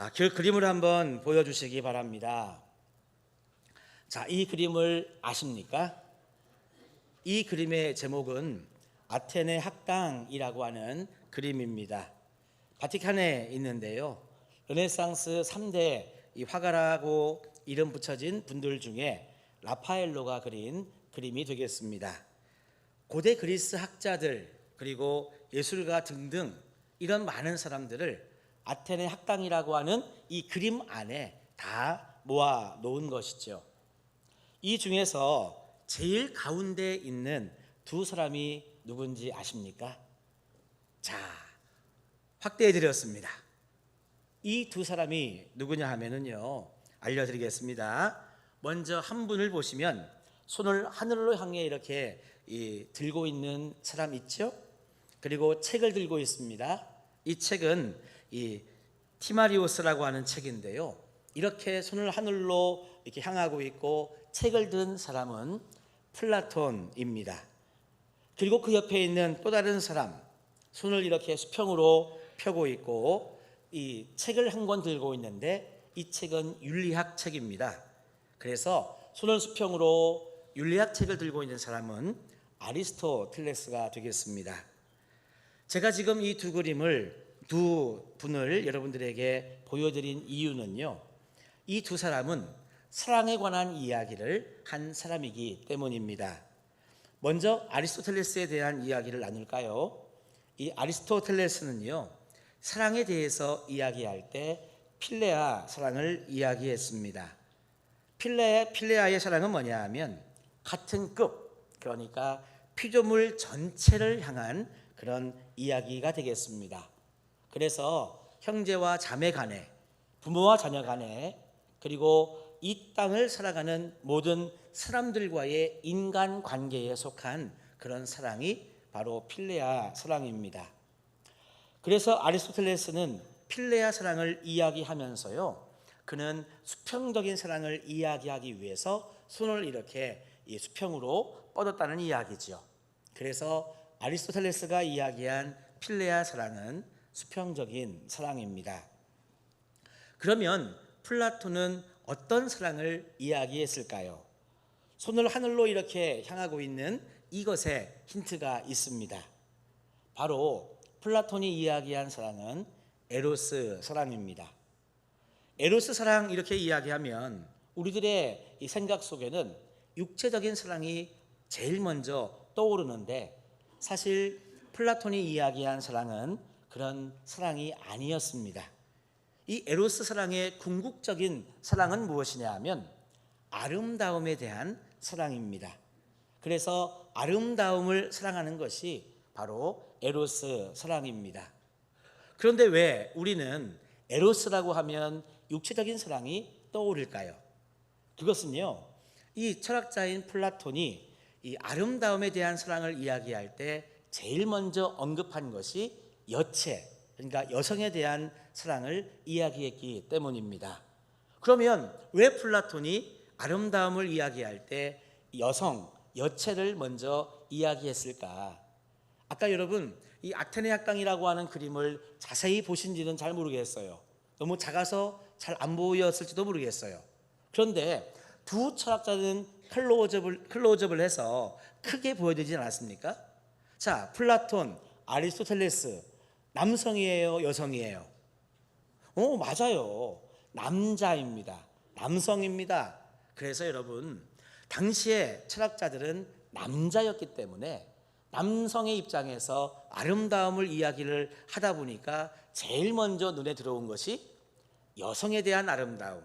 아, 그 그림을 한번 보여주시기 바랍니다. 자, 이 그림을 아십니까? 이 그림의 제목은 아테네 학당이라고 하는 그림입니다. 바티칸에 있는데요. 르네상스 3대 이 화가라고 이름 붙여진 분들 중에 라파엘로가 그린 그림이 되겠습니다. 고대 그리스 학자들 그리고 예술가 등등 이런 많은 사람들을 아테네 학당이라고 하는 이 그림 안에 다 모아 놓은 것이죠. 이 중에서 제일 가운데 있는 두 사람이 누군지 아십니까? 자, 확대해 드렸습니다. 이 두 사람이 누구냐 하면은요. 알려 드리겠습니다. 먼저 한 분을 보시면 손을 하늘로 향해 이렇게 이 들고 있는 사람 있죠? 그리고 책을 들고 있습니다. 이 책은 이 티마리오스라고 하는 책인데요. 이렇게 손을 하늘로 이렇게 향하고 있고 책을 든 사람은 플라톤입니다. 그리고 그 옆에 있는 또 다른 사람 손을 이렇게 수평으로 펴고 있고 이 책을 한 권 들고 있는데 이 책은 윤리학 책입니다. 그래서 손을 수평으로 윤리학 책을 들고 있는 사람은 아리스토텔레스가 되겠습니다. 제가 지금 이 두 그림을 두 분을 여러분들에게 보여드린 이유는요. 이 두 사람은 사랑에 관한 이야기를 한 사람이기 때문입니다. 먼저 아리스토텔레스에 대한 이야기를 나눌까요? 이 아리스토텔레스는요. 사랑에 대해서 이야기할 때 필레아 사랑을 이야기했습니다. 필레 필레아의 사랑은 뭐냐 하면 같은 급 그러니까 피조물 전체를 향한 그런 이야기가 되겠습니다. 그래서 형제와 자매 간에 부모와 자녀 간에 그리고 이 땅을 살아가는 모든 사람들과의 인간 관계에 속한 그런 사랑이 바로 필레아 사랑입니다. 그래서 아리스토텔레스는 필레아 사랑을 이야기하면서요. 그는 수평적인 사랑을 이야기하기 위해서 손을 이렇게 이 수평으로 뻗었다는 이야기죠. 그래서 아리스토텔레스가 이야기한 필레아 사랑은 수평적인 사랑입니다. 그러면 플라톤은 어떤 사랑을 이야기했을까요? 손을 하늘로 이렇게 향하고 있는 이것에 힌트가 있습니다. 바로 플라톤이 이야기한 사랑은 에로스 사랑입니다. 에로스 사랑 이렇게 이야기하면 우리들의 이 생각 속에는 육체적인 사랑이 제일 먼저 떠오르는데 사실 플라톤이 이야기한 사랑은 그런 사랑이 아니었습니다. 이 에로스 사랑의 궁극적인 사랑은 무엇이냐 하면 아름다움에 대한 사랑입니다. 그래서 아름다움을 사랑하는 것이 바로 에로스 사랑입니다. 그런데 왜 우리는 에로스라고 하면 육체적인 사랑이 떠오를까요? 그것은요, 이 철학자인 플라톤이 이 아름다움에 대한 사랑을 이야기할 때 제일 먼저 언급한 것이 여체, 그러니까 여성에 대한 사랑을 이야기했기 때문입니다. 그러면 왜 플라톤이 아름다움을 이야기할 때 여성, 여체를 먼저 이야기했을까? 아까 여러분 이 아테네 학당이라고 하는 그림을 자세히 보신지는 잘 모르겠어요. 너무 작아서 잘 안 보였을지도 모르겠어요. 그런데 두 철학자는 클로즈업을, 클로즈업을 해서 크게 보여드리지 않았습니까? 자, 플라톤, 아리스토텔레스 남성이에요, 여성이에요? 어, 맞아요. 남자입니다. 남성입니다. 그래서 여러분, 당시에 철학자들은 남자였기 때문에 남성의 입장에서 아름다움을 이야기를 하다 보니까 제일 먼저 눈에 들어온 것이 여성에 대한 아름다움,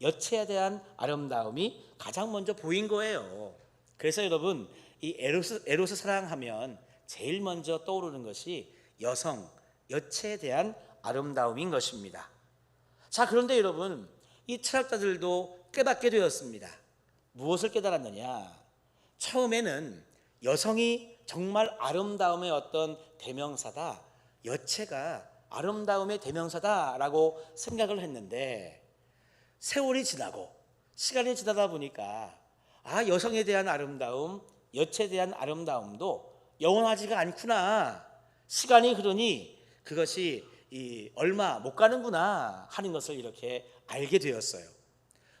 여체에 대한 아름다움이 가장 먼저 보인 거예요. 그래서 여러분, 이 에로스, 에로스 사랑하면 제일 먼저 떠오르는 것이 여성, 여체에 대한 아름다움인 것입니다. 자, 그런데 여러분, 이 철학자들도 깨닫게 되었습니다. 무엇을 깨달았느냐? 처음에는 여성이 정말 아름다움의 어떤 대명사다. 여체가 아름다움의 대명사다라고 생각을 했는데 세월이 지나고 시간이 지나다 보니까 아, 여성에 대한 아름다움, 여체에 대한 아름다움도 영원하지가 않구나. 시간이 흐르니 그것이 이 얼마 못 가는구나 하는 것을 이렇게 알게 되었어요.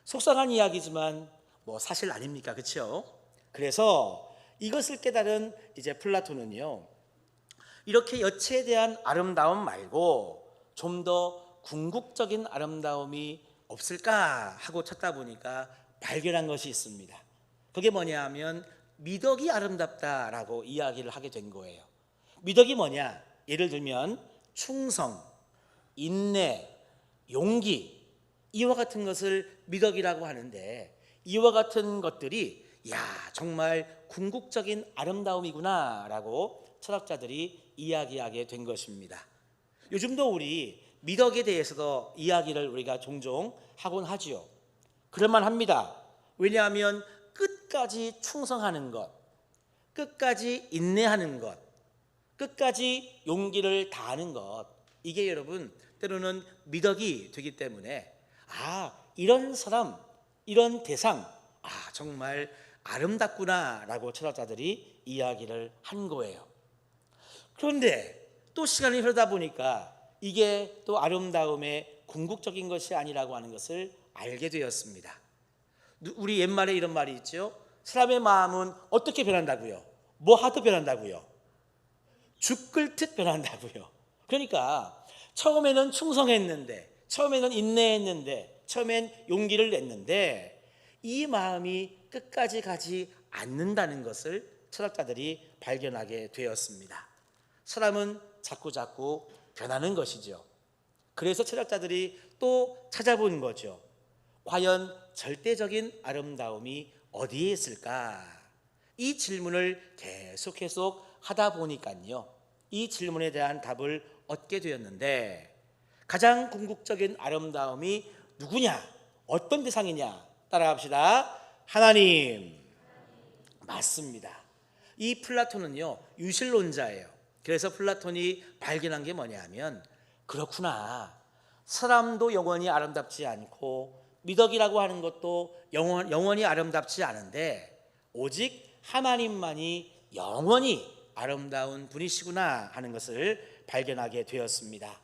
속상한 이야기지만 뭐 사실 아닙니까? 그렇죠? 그래서 이것을 깨달은 이제 플라톤은요. 이렇게 여체에 대한 아름다움 말고 좀 더 궁극적인 아름다움이 없을까 하고 찾다 보니까 발견한 것이 있습니다. 그게 뭐냐 하면 미덕이 아름답다라고 이야기를 하게 된 거예요. 미덕이 뭐냐? 예를 들면 충성, 인내, 용기 이와 같은 것을 미덕이라고 하는데 이와 같은 것들이 야 정말 궁극적인 아름다움이구나라고 철학자들이 이야기하게 된 것입니다. 요즘도 우리 미덕에 대해서도 이야기를 우리가 종종 하곤 하지요. 그럴만 합니다. 왜냐하면 끝까지 충성하는 것, 끝까지 인내하는 것, 끝까지 용기를 다하는 것 이게 여러분 때로는 미덕이 되기 때문에 아 이런 사람 이런 대상 아 정말 아름답구나라고 철학자들이 이야기를 한 거예요. 그런데 또 시간이 흐르다 보니까 이게 또 아름다움의 궁극적인 것이 아니라고 하는 것을 알게 되었습니다. 누- 우리 옛말에 이런 말이 있죠. 사람의 마음은 어떻게 변한다고요? 뭐 하듯 변한다고요? 죽을 듯 변한다고요. 그러니까 처음에는 충성했는데, 처음에는 인내했는데, 처음엔 용기를 냈는데 이 마음이 끝까지 가지 않는다는 것을 철학자들이 발견하게 되었습니다. 사람은 자꾸 자꾸 변하는 것이죠. 그래서 철학자들이 또 찾아본 거죠. 과연 절대적인 아름다움이 어디에 있을까? 이 질문을 계속 계속 하다 보니까요. 이 질문에 대한 답을 얻게 되었는데 가장 궁극적인 아름다움이 누구냐? 어떤 대상이냐? 따라갑시다. 하나님. 맞습니다. 이 플라톤은요, 유실론자예요. 그래서 플라톤이 발견한 게 뭐냐면, 그렇구나. 사람도 영원히 아름답지 않고, 미덕이라고 하는 것도 영원, 영원히 아름답지 않은데, 오직 하나님만이 영원히 아름다운 분이시구나 하는 것을 발견하게 되었습니다.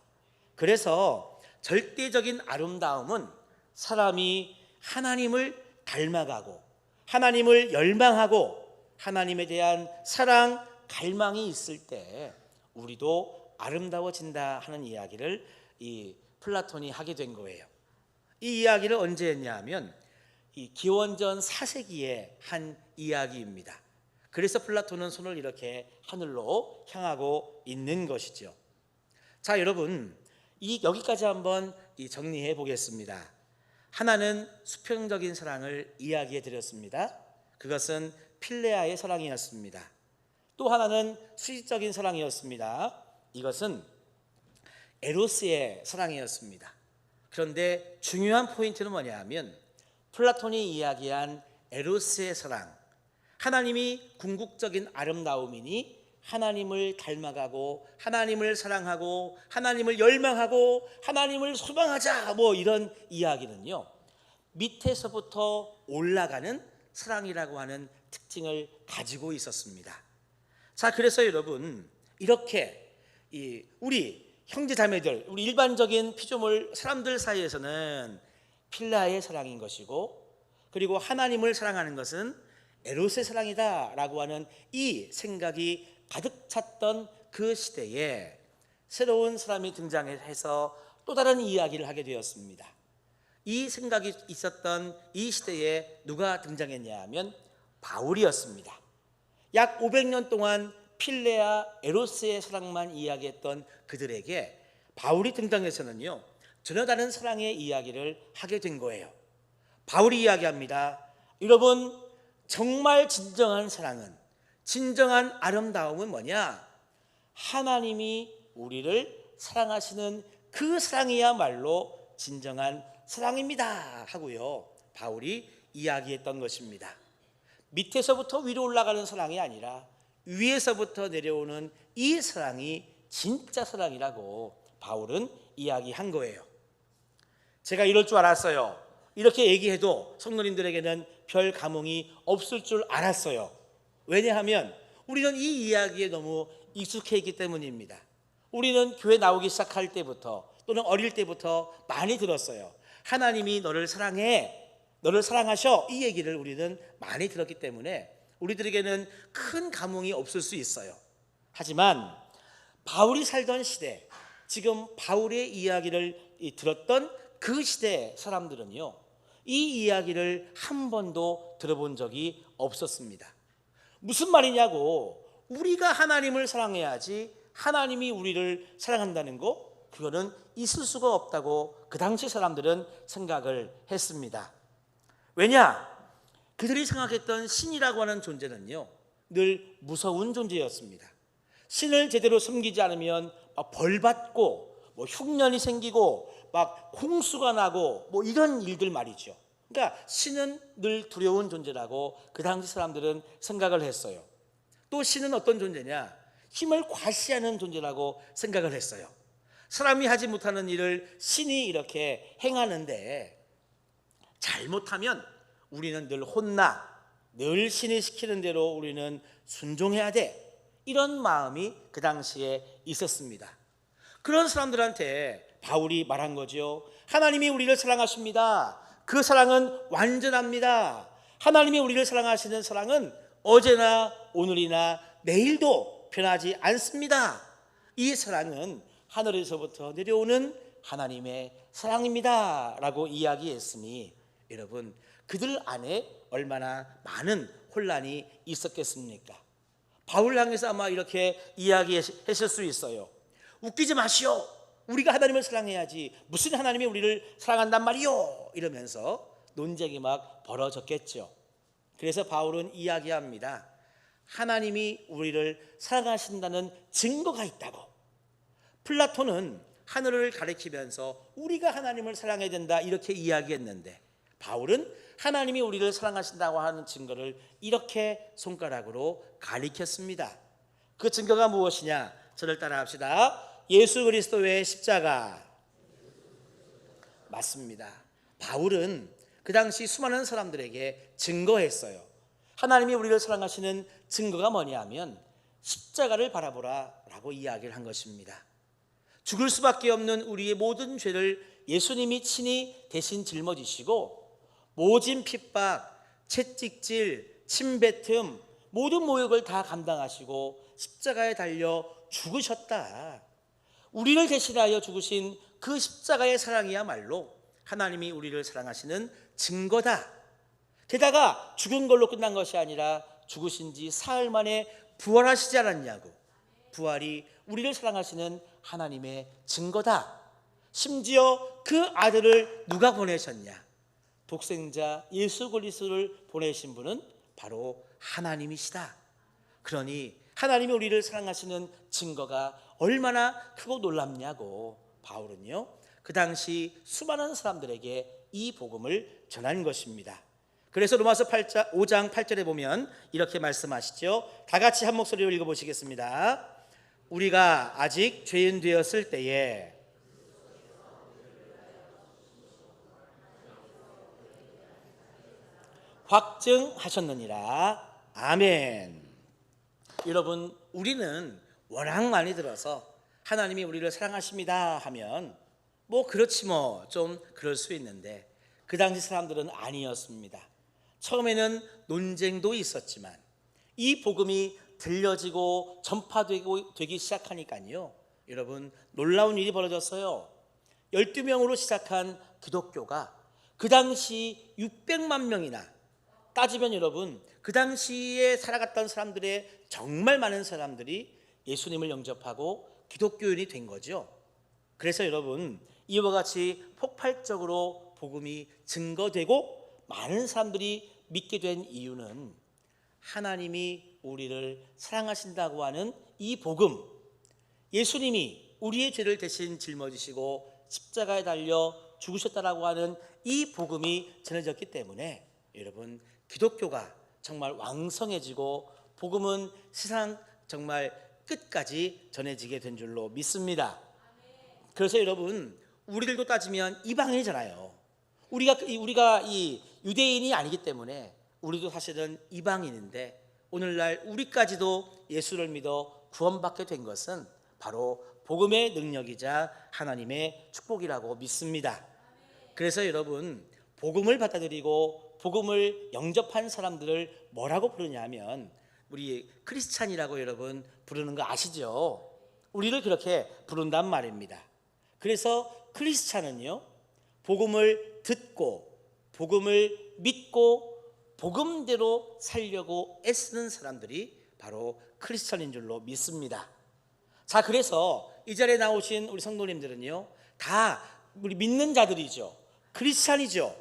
그래서 절대적인 아름다움은 사람이 하나님을 닮아가고 하나님을 열망하고 하나님에 대한 사랑, 갈망이 있을 때 우리도 아름다워진다 하는 이야기를 이 플라톤이 하게 된 거예요. 이 이야기를 언제 했냐면 이 기원전 4세기에 한 이야기입니다. 그래서 플라톤은 손을 이렇게 하늘로 향하고 있는 것이죠. 자, 여러분, 이 여기까지 한번 이 정리해 보겠습니다. 하나는 수평적인 사랑을 이야기해 드렸습니다. 그것은 필레아의 사랑이었습니다. 또 하나는 수직적인 사랑이었습니다. 이것은 에로스의 사랑이었습니다. 그런데 중요한 포인트는 뭐냐 하면 플라톤이 이야기한 에로스의 사랑, 하나님이 궁극적인 아름다움이니 하나님을 닮아가고 하나님을 사랑하고 하나님을 열망하고 하나님을 소망하자 뭐 이런 이야기는요 밑에서부터 올라가는 사랑이라고 하는 특징을 가지고 있었습니다. 자 그래서 여러분 이렇게 이 우리 형제 자매들 우리 일반적인 피조물 사람들 사이에서는 필라의 사랑인 것이고 그리고 하나님을 사랑하는 것은 에로스의 사랑이다라고 하는 이 생각이 가득 찼던 그 시대에 새로운 사람이 등장해서 또 다른 이야기를 하게 되었습니다. 이 생각이 있었던 이 시대에 누가 등장했냐 하면 바울이었습니다. 약 500년 동안 필레아 에로스의 사랑만 이야기했던 그들에게 바울이 등장해서는요 전혀 다른 사랑의 이야기를 하게 된 거예요. 바울이 이야기합니다. 여러분 정말 진정한 사랑은 진정한 아름다움은 뭐냐? 하나님이 우리를 사랑하시는 그 사랑이야말로 진정한 사랑입니다 하고요. 바울이 이야기했던 것입니다. 밑에서부터 위로 올라가는 사랑이 아니라 위에서부터 내려오는 이 사랑이 진짜 사랑이라고 바울은 이야기한 거예요. 제가 이럴 줄 알았어요. 이렇게 얘기해도 성도님들에게는 별 감흥이 없을 줄 알았어요. 왜냐하면 우리는 이 이야기에 너무 익숙해 있기 때문입니다. 우리는 교회 나오기 시작할 때부터 또는 어릴 때부터 많이 들었어요. 하나님이 너를 사랑해. 너를 사랑하셔. 이 얘기를 우리는 많이 들었기 때문에 우리들에게는 큰 감흥이 없을 수 있어요. 하지만 바울이 살던 시대, 지금 바울의 이야기를 이 들었던 그 시대 사람들은요, 이 이야기를 한 번도 들어본 적이 없었습니다. 무슨 말이냐고, 우리가 하나님을 사랑해야지 하나님이 우리를 사랑한다는 거, 그거는 있을 수가 없다고 그 당시 사람들은 생각을 했습니다. 왜냐? 그들이 생각했던 신이라고 하는 존재는요, 늘 무서운 존재였습니다. 신을 제대로 섬기지 않으면 막 벌받고 뭐 흉년이 생기고 막 홍수가 나고 뭐 이런 일들 말이죠. 그러니까 신은 늘 두려운 존재라고 그 당시 사람들은 생각을 했어요. 또 신은 어떤 존재냐? 힘을 과시하는 존재라고 생각을 했어요. 사람이 하지 못하는 일을 신이 이렇게 행하는데 잘못하면 우리는 늘 혼나 늘 신이 시키는 대로 우리는 순종해야 돼. 이런 마음이 그 당시에 있었습니다. 그런 사람들한테 바울이 말한 거죠. 하나님이 우리를 사랑하십니다. 그 사랑은 완전합니다. 하나님이 우리를 사랑하시는 사랑은 어제나 오늘이나 내일도 변하지 않습니다. 이 사랑은 하늘에서부터 내려오는 하나님의 사랑입니다. 라고 이야기했으니 여러분, 그들 안에 얼마나 많은 혼란이 있었겠습니까? 바울 향해서 아마 이렇게 이야기했을 수 있어요. 웃기지 마시오. 우리가 하나님을 사랑해야지. 무슨 하나님이 우리를 사랑한단 말이오. 이러면서 논쟁이 막 벌어졌겠죠. 그래서 바울은 이야기합니다. 하나님이 우리를 사랑하신다는 증거가 있다고. 플라톤은 하늘을 가리키면서 우리가 하나님을 사랑해야 된다 이렇게 이야기했는데 바울은 하나님이 우리를 사랑하신다고 하는 증거를 이렇게 손가락으로 가리켰습니다. 그 증거가 무엇이냐? 저를 따라 합시다. 예수 그리스도의 십자가 맞습니다. 바울은 그 당시 수많은 사람들에게 증거했어요. 하나님이 우리를 사랑하시는 증거가 뭐냐면 십자가를 바라보라라고 이야기를 한 것입니다. 죽을 수밖에 없는 우리의 모든 죄를 예수님이 친히 대신 짊어지시고 모진 핍박, 채찍질, 침뱉음 모든 모욕을 다 감당하시고 십자가에 달려 죽으셨다. 우리를 대신하여 죽으신 그 십자가의 사랑이야말로 하나님이 우리를 사랑하시는 증거다. 게다가 죽은 걸로 끝난 것이 아니라 죽으신 지 사흘 만에 부활하시지 않았냐고. 부활이 우리를 사랑하시는 하나님의 증거다. 심지어 그 아들을 누가 보내셨냐? 독생자 예수 그리스도를 보내신 분은 바로 하나님이시다. 그러니 하나님이 우리를 사랑하시는 증거가 얼마나 크고 놀랍냐고 바울은요. 그 당시 수많은 사람들에게 이 복음을 전한 것입니다. 그래서 로마서 8장, 5장 8절에 보면 이렇게 말씀하시죠. 다 같이 한 목소리로 읽어 보시겠습니다. 우리가 아직 죄인 되었을 때에 확증하셨느니라. 아멘. 여러분, 우리는 워낙 많이 들어서 하나님이 우리를 사랑하십니다 하면 뭐 그렇지 뭐 좀 그럴 수 있는데 그 당시 사람들은 아니었습니다. 처음에는 논쟁도 있었지만 이 복음이 들려지고 전파되고 되기 시작하니까요. 여러분 놀라운 일이 벌어졌어요. 12명으로 시작한 기독교가 그 당시 600만 명이나 따지면 여러분 그 당시에 살아갔던 사람들의 정말 많은 사람들이 예수님을 영접하고 기독교인이 된 거죠. 그래서 여러분 이와 같이 폭발적으로 복음이 증거되고 많은 사람들이 믿게 된 이유는 하나님이 우리를 사랑하신다고 하는 이 복음 예수님이 우리의 죄를 대신 짊어지시고 십자가에 달려 죽으셨다라고 하는 이 복음이 전해졌기 때문에 여러분 기독교가 정말 왕성해지고 복음은 세상 정말 끝까지 전해지게 된 줄로 믿습니다. 그래서 여러분 우리들도 따지면 이방인이잖아요. 우리가 우리가 이 유대인이 아니기 때문에 우리도 사실은 이방인인데 오늘날 우리까지도 예수를 믿어 구원받게 된 것은 바로 복음의 능력이자 하나님의 축복이라고 믿습니다. 그래서 여러분 복음을 받아들이고 복음을 영접한 사람들을 뭐라고 부르냐면 우리 크리스찬이라고 여러분 부르는 거 아시죠? 우리를 그렇게 부른단 말입니다. 그래서 크리스찬은요 복음을 듣고 복음을 믿고 복음대로 살려고 애쓰는 사람들이 바로 크리스천인 줄로 믿습니다. 자, 그래서 이 자리에 나오신 우리 성도님들은요, 다 우리 믿는 자들이죠. 크리스찬이죠.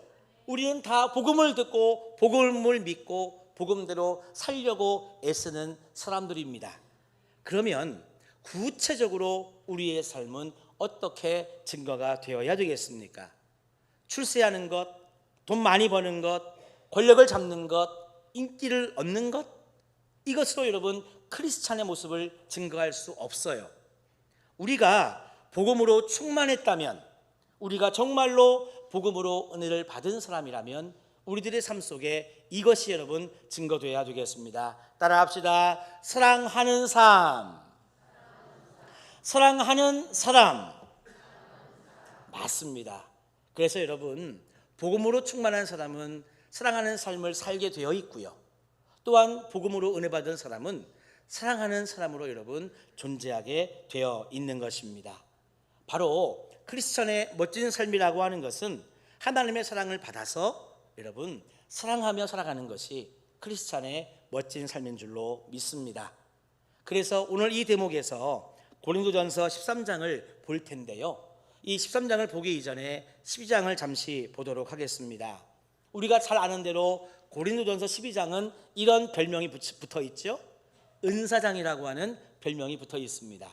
우리는 다 복음을 듣고 복음을 믿고 복음대로 살려고 애쓰는 사람들입니다. 그러면 구체적으로 우리의 삶은 어떻게 증거가 되어야 되겠습니까? 출세하는 것, 돈 많이 버는 것, 권력을 잡는 것, 인기를 얻는 것, 이것으로 여러분 크리스찬의 모습을 증거할 수 없어요. 우리가 복음으로 충만했다면, 우리가 정말로 복음으로 은혜를 받은 사람이라면 우리들의 삶 속에 이것이 여러분 증거되어야 되겠습니다. 따라합시다. 사랑하는 삶. 사랑하는 사람. 맞습니다. 그래서 여러분 복음으로 충만한 사람은 사랑하는 삶을 살게 되어 있고요. 또한 복음으로 은혜 받은 사람은 사랑하는 사람으로 여러분 존재하게 되어 있는 것입니다. 바로 크리스천의 멋진 삶이라고 하는 것은 하나님의 사랑을 받아서 여러분 사랑하며 살아가는 것이 크리스천의 멋진 삶인 줄로 믿습니다. 그래서 오늘 이 대목에서 고린도전서 13장을 볼 텐데요. 이 13장을 보기 이전에 12장을 잠시 보도록 하겠습니다. 우리가 잘 아는 대로 고린도전서 12장은 이런 별명이 붙어 있죠. 은사장이라고 하는 별명이 붙어 있습니다.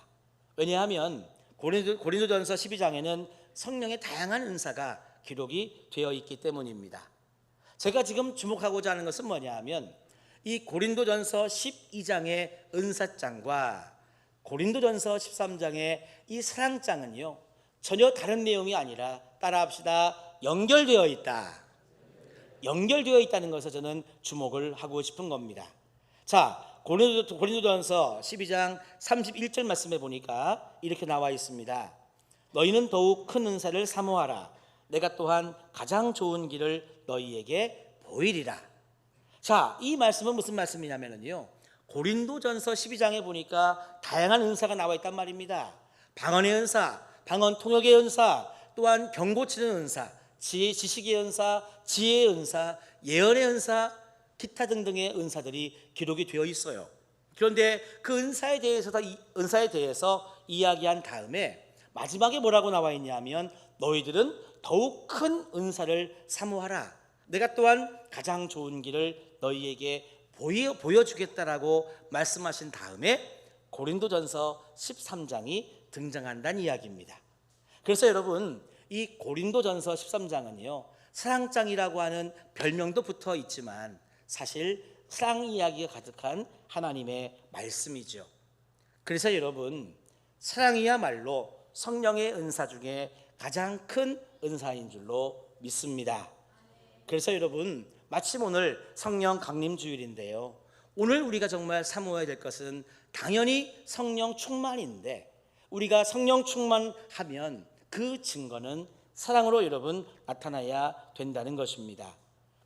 왜냐하면 고린도, 고린도전서 12장에는 성령의 다양한 은사가 기록이 되어 있기 때문입니다. 제가 지금 주목하고자 하는 것은 뭐냐 하면 이 고린도전서 12장의 은사장과 고린도전서 13장의 이 사랑장은요. 전혀 다른 내용이 아니라 따라합시다. 연결되어 있다. 연결되어 있다는 것에 저는 주목을 하고 싶은 겁니다. 자, 고린도, 고린도전서 12장 31절 말씀에 보니까 이렇게 나와 있습니다. 너희는 더욱 큰 은사를 사모하라. 내가 또한 가장 좋은 길을 너희에게 보이리라. 자, 이 말씀은 무슨 말씀이냐면요. 고린도전서 12장에 보니까 다양한 은사가 나와 있단 말입니다. 방언의 은사, 방언 통역의 은사, 또한 경고치는 은사, 지혜 지식의 은사, 지혜의 은사, 예언의 은사, 기타 등등의 은사들이 기록이 되어 있어요. 그런데 그 은사에 대해서 은사에 대해서 이야기한 다음에 마지막에 뭐라고 나와 있냐면 너희들은 더욱 큰 은사를 사모하라. 내가 또한 가장 좋은 길을 너희에게 보여, 보여주겠다라고 말씀하신 다음에 고린도전서 13장이 등장한다는 이야기입니다. 그래서 여러분 이 고린도전서 13장은요 사랑장이라고 하는 별명도 붙어 있지만 사실 사랑 이야기가 가득한 하나님의 말씀이죠. 그래서 여러분 사랑이야말로 성령의 은사 중에 가장 큰 은사인 줄로 믿습니다. 그래서 여러분 마침 오늘 성령 강림 주일인데요. 오늘 우리가 정말 사모해야 될 것은 당연히 성령 충만인데 우리가 성령 충만하면 그 증거는 사랑으로 여러분 나타나야 된다는 것입니다.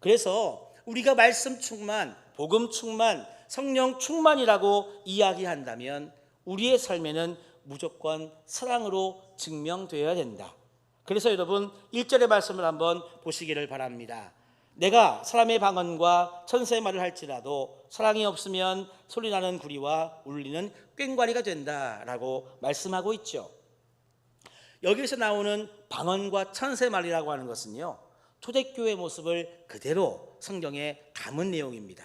그래서 우리가 말씀 충만, 복음 충만, 성령 충만이라고 이야기한다면 우리의 삶에는 무조건 사랑으로 증명되어야 된다. 그래서 여러분 1절의 말씀을 한번 보시기를 바랍니다. 내가 사람의 방언과 천사의 말을 할지라도 사랑이 없으면 소리나는 구리와 울리는 꽹과리가 된다라고 말씀하고 있죠. 여기서 나오는 방언과 천사의 말이라고 하는 것은요. 초대교회 모습을 그대로 성경에 담은 내용입니다.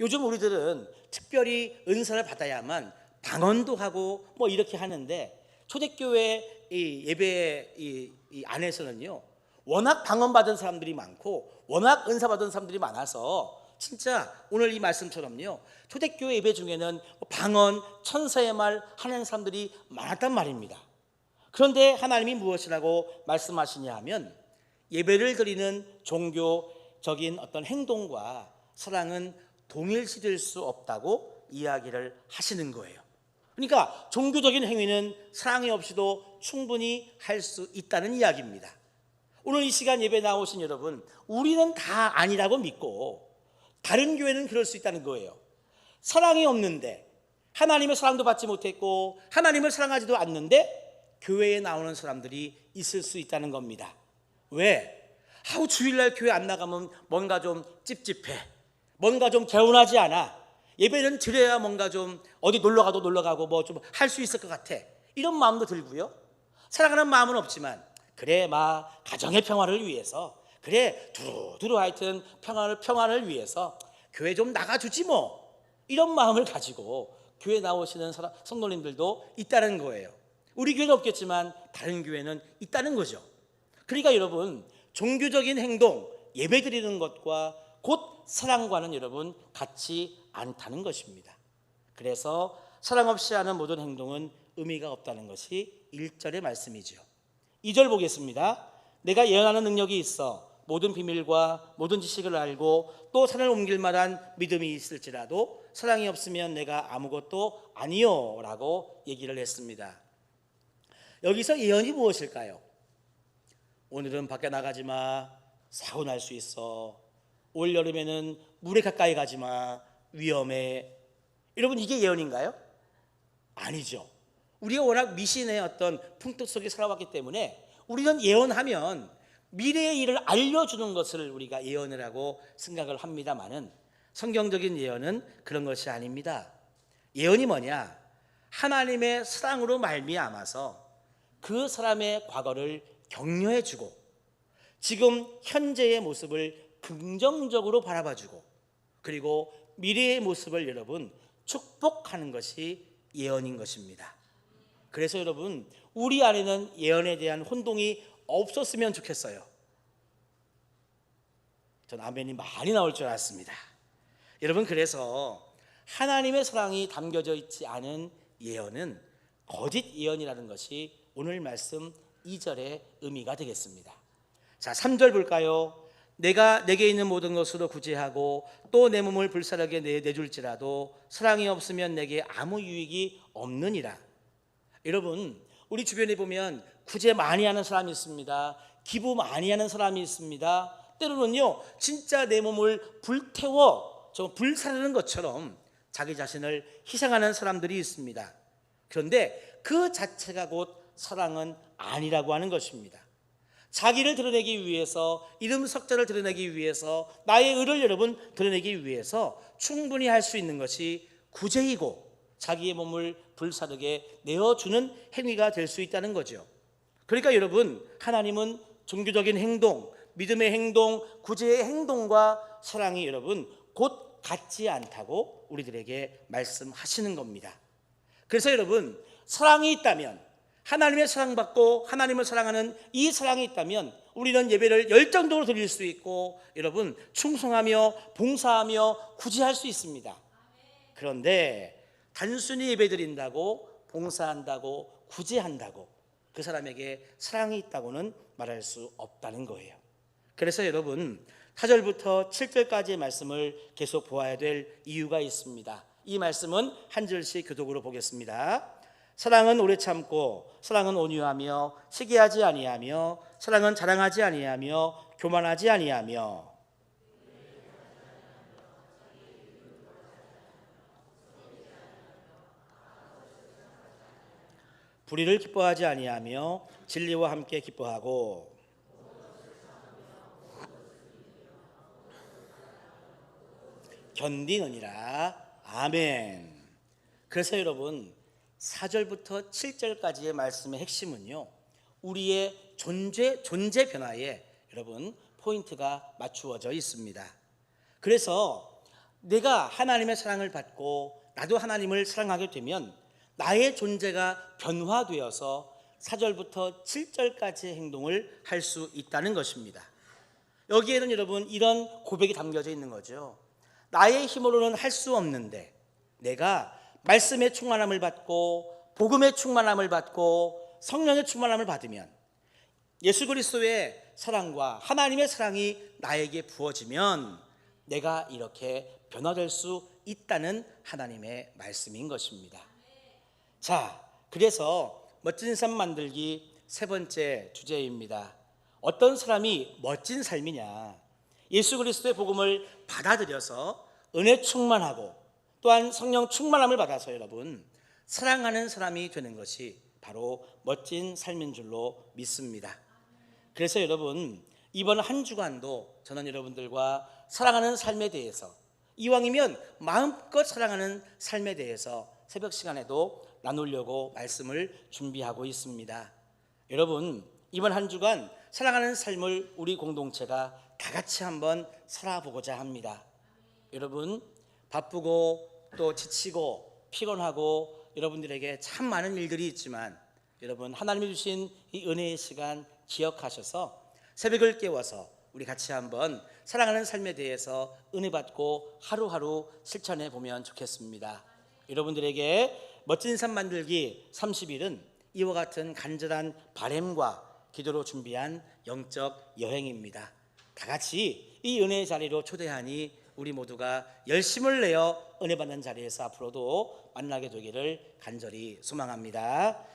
요즘 우리들은 특별히 은사를 받아야만 방언도 하고 뭐 이렇게 하는데 초대교회 이 예배 안에서는요. 워낙 방언 받은 사람들이 많고 워낙 은사 받은 사람들이 많아서 진짜 오늘 이 말씀처럼요. 초대교회 예배 중에는 방언, 천사의 말 하는 사람들이 많았단 말입니다. 그런데 하나님이 무엇이라고 말씀하시냐 하면 예배를 드리는 종교적인 어떤 행동과 사랑은 동일시될 수 없다고 이야기를 하시는 거예요. 그러니까 종교적인 행위는 사랑이 없이도 충분히 할 수 있다는 이야기입니다. 오늘 이 시간 예배 나오신 여러분, 우리는 다 아니라고 믿고 다른 교회는 그럴 수 있다는 거예요. 사랑이 없는데 하나님의 사랑도 받지 못했고 하나님을 사랑하지도 않는데 교회에 나오는 사람들이 있을 수 있다는 겁니다. 왜? 아우 주일날 교회 안 나가면 뭔가 좀 찝찝해. 뭔가 좀 개운하지 않아. 예배는 드려야 뭔가 좀 어디 놀러 가도 놀러 가고 뭐 좀 할 수 있을 것 같아. 이런 마음도 들고요. 사랑하는 마음은 없지만 그래 마 가정의 평화를 위해서 그래 두루두루 하여튼 평화를 평안을 위해서 교회 좀 나가주지 뭐 이런 마음을 가지고 교회 나오시는 사람, 성도님들도 있다는 거예요. 우리 교회는 없겠지만 다른 교회는 있다는 거죠. 그러니까 여러분 종교적인 행동 예배 드리는 것과 곧 사랑과는 여러분 같지 않다는 것입니다. 그래서 사랑 없이 하는 모든 행동은 의미가 없다는 것이 1절의 말씀이죠. 2절 보겠습니다. 내가 예언하는 능력이 있어 모든 비밀과 모든 지식을 알고 또 산을 옮길 만한 믿음이 있을지라도 사랑이 없으면 내가 아무것도 아니요라고 얘기를 했습니다. 여기서 예언이 무엇일까요? 오늘은 밖에 나가지 마. 사고 날 수 있어. 올 여름에는 물에 가까이 가지 마. 위험해. 여러분 이게 예언인가요? 아니죠. 우리가 워낙 미신의 어떤 풍토 속에 살아왔기 때문에 우리는 예언하면 미래의 일을 알려주는 것을 우리가 예언이라고 생각을 합니다만은 성경적인 예언은 그런 것이 아닙니다. 예언이 뭐냐? 하나님의 사랑으로 말미암아서 그 사람의 과거를 격려해주고 지금 현재의 모습을 긍정적으로 바라봐주고 그리고 미래의 모습을 여러분 축복하는 것이 예언인 것입니다. 그래서 여러분 우리 안에는 예언에 대한 혼동이 없었으면 좋겠어요. 전 아멘이 많이 나올 줄 알았습니다. 여러분 그래서 하나님의 사랑이 담겨져 있지 않은 예언은 거짓 예언이라는 것이 오늘 말씀 2절의 의미가 되겠습니다. 자, 3절 볼까요? 내가 내게 있는 모든 것으로 구제하고 또 내 몸을 불사르게 내, 내줄지라도 사랑이 없으면 내게 아무 유익이 없느니라. 여러분, 우리 주변에 보면 구제 많이 하는 사람이 있습니다. 기부 많이 하는 사람이 있습니다. 때로는요, 진짜 내 몸을 불태워 좀 불사르는 것처럼 자기 자신을 희생하는 사람들이 있습니다. 그런데 그 자체가 곧 사랑은 아니라고 하는 것입니다. 자기를 드러내기 위해서 이름 석자를 드러내기 위해서 나의 의를 여러분 드러내기 위해서 충분히 할 수 있는 것이 구제이고 자기의 몸을 불사르게 내어주는 행위가 될 수 있다는 거죠. 그러니까 여러분 하나님은 종교적인 행동, 믿음의 행동, 구제의 행동과 사랑이 여러분 곧 같지 않다고 우리들에게 말씀하시는 겁니다. 그래서 여러분 사랑이 있다면 하나님의 사랑받고 하나님을 사랑하는 이 사랑이 있다면 우리는 예배를 열정적으로 드릴 수 있고 여러분 충성하며 봉사하며 구제할 수 있습니다. 그런데 단순히 예배 드린다고 봉사한다고 구제한다고 그 사람에게 사랑이 있다고는 말할 수 없다는 거예요. 그래서 여러분 4절부터 7절까지의 말씀을 계속 보아야 될 이유가 있습니다. 이 말씀은 한 절씩 교독으로 보겠습니다. 사랑은 오래 참고 사랑은 온유하며 시기하지 아니하며 사랑은 자랑하지 아니하며 교만하지 아니하며. 불의를 기뻐하지 아니하며 진리와 함께 기뻐하고. 견디느니라. 아멘. 그래서 여러분 4절부터 7절까지의 말씀의 핵심은요. 우리의 존재 존재 변화에 여러분 포인트가 맞추어져 있습니다. 그래서 내가 하나님의 사랑을 받고 나도 하나님을 사랑하게 되면 나의 존재가 변화되어서 4절부터 7절까지의 행동을 할 수 있다는 것입니다. 여기에는 여러분 이런 고백이 담겨져 있는 거죠. 나의 힘으로는 할 수 없는데 내가 말씀의 충만함을 받고 복음의 충만함을 받고 성령의 충만함을 받으면 예수 그리스도의 사랑과 하나님의 사랑이 나에게 부어지면 내가 이렇게 변화될 수 있다는 하나님의 말씀인 것입니다. 자, 그래서 멋진 삶 만들기 세 번째 주제입니다. 어떤 사람이 멋진 삶이냐? 예수 그리스도의 복음을 받아들여서 은혜 충만하고 또한 성령 충만함을 받아서 여러분 사랑하는 사람이 되는 것이 바로 멋진 삶인 줄로 믿습니다. 그래서 여러분 이번 한 주간도 저는 여러분들과 사랑하는 삶에 대해서 이왕이면 마음껏 사랑하는 삶에 대해서 새벽 시간에도 나누려고 말씀을 준비하고 있습니다. 여러분 이번 한 주간 사랑하는 삶을 우리 공동체가 다 같이 한번 살아보고자 합니다. 여러분 바쁘고 또 지치고 피곤하고 여러분들에게 참 많은 일들이 있지만 여러분 하나님이 주신 이 은혜의 시간 기억하셔서 새벽을 깨워서 우리 같이 한번 사랑하는 삶에 대해서 은혜 받고 하루하루 실천해 보면 좋겠습니다. 여러분들에게 멋진 삶 만들기 30일은 이와 같은 간절한 바램과 기도로 준비한 영적 여행입니다. 다 같이 이 은혜의 자리로 초대하니 우리 모두가 열심을 내어 은혜 받는 자리에서 앞으로도 만나게 되기를 간절히 소망합니다.